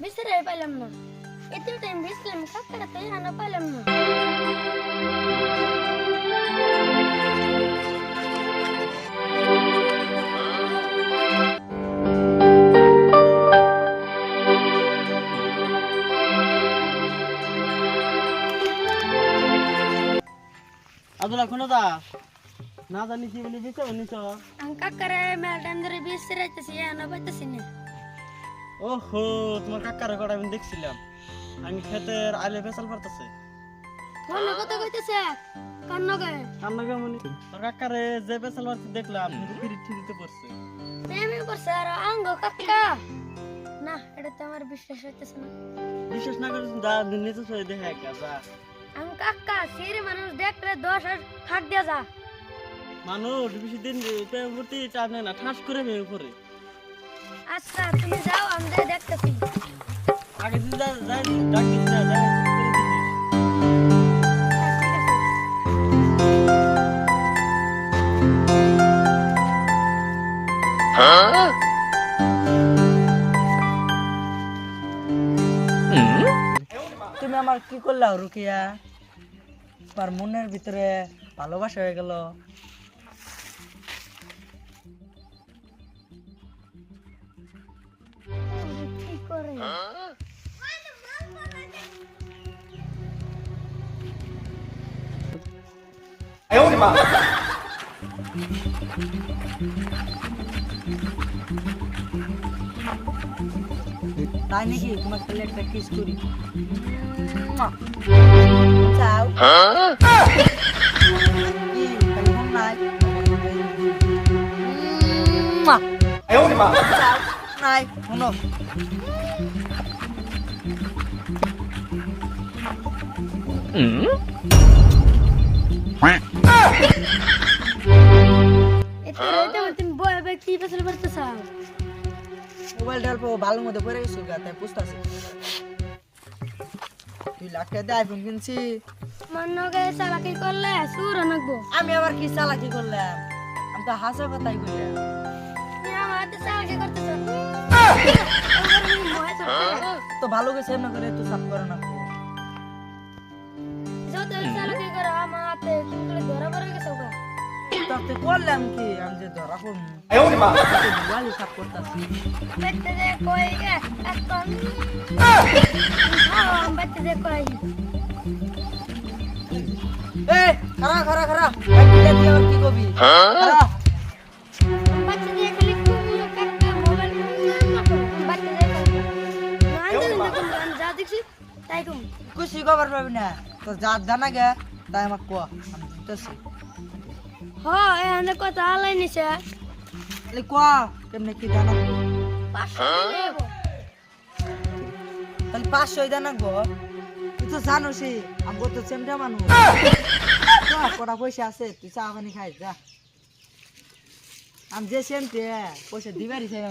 بسرعة يبقى لما الدودان بيسلم مسكر الطيارة بقى لما అదలా కొనదా నాదని తీవని బిస ఉన్నిసో అంకక్కరే మేడందరి బిసిరచ్చసి అనబచ్చసిని ওহো তোমার কাকার কটা আমি দেখছিলাম। আমি ক্ষেতের আলে ফেসাল পারতেছে। ফোনে কথা কইতেছে? কান্না গায়ে কান্না কেমন তোর কাকারে যে ফেসাল মারতে দেখলাম কিন্তু ফিরি ঠিকিতে পড়ছে। প্রেমে করছে আর আঙ্গ কাকা। না এটা তো আমার বিশ্বাস হইতেছে না। বিশেষ না করে যা নিজে সই দেখে একা যা। আমি কাকা সিরে মানুষ দেখলে দশ আর ফাঁক দিয়া যা। মানুষ বেশি দিন প্রতি নেয় না ঠাস করে ভেঙে পড়ে। আচ্ছা তুমি যাও আমি যাই দেখতেছি আগে যা না তুমি আমার কি করলা রুকিয়া তোমার মনের ভিতরে ভালোবাসা হয়ে গেল কি করে তাই নাকি তোমার তাহলে একটা কিস করি চাও কি, টেলিফোন নাই? মুয়া। নাই শোনো। মোবাইলটা অল্প ভালোর মধ্যে পড়ে গেছিল তাই পুষতেছি দুই লাখ টাকা দিয়ে আইফোন কিনছি। মন চালাকি করলে সুর নাকবো আমি আবার কি চালাকি করলাম? আমি তো হাসা কথাই বললাম আমার হাতে চালাকি করতেছ। তো ভালো গেছে এমন করে তো সাফ করে না। তাতে করলাম কি? আমি যে ধরা সাফ করতেছি। এ খারা খারা খারা কি কবি খারা দেখছি তাই কম। খুশি খবর পাবি না। তো যা জানা গে তাই আমাকে কোয়া আমি দিতেছি। হ এখানে কথা আলাই নিছে। কোয়া কেমনে কি জানা? তাহলে পাঁচশো জানা গো তুই তো জানোসই আমি তো চেমটা মানুষ কটা পয়সা আছে তুই চা পানি খাই যা। আমি যে সেমটে পয়সা দিবারই চাই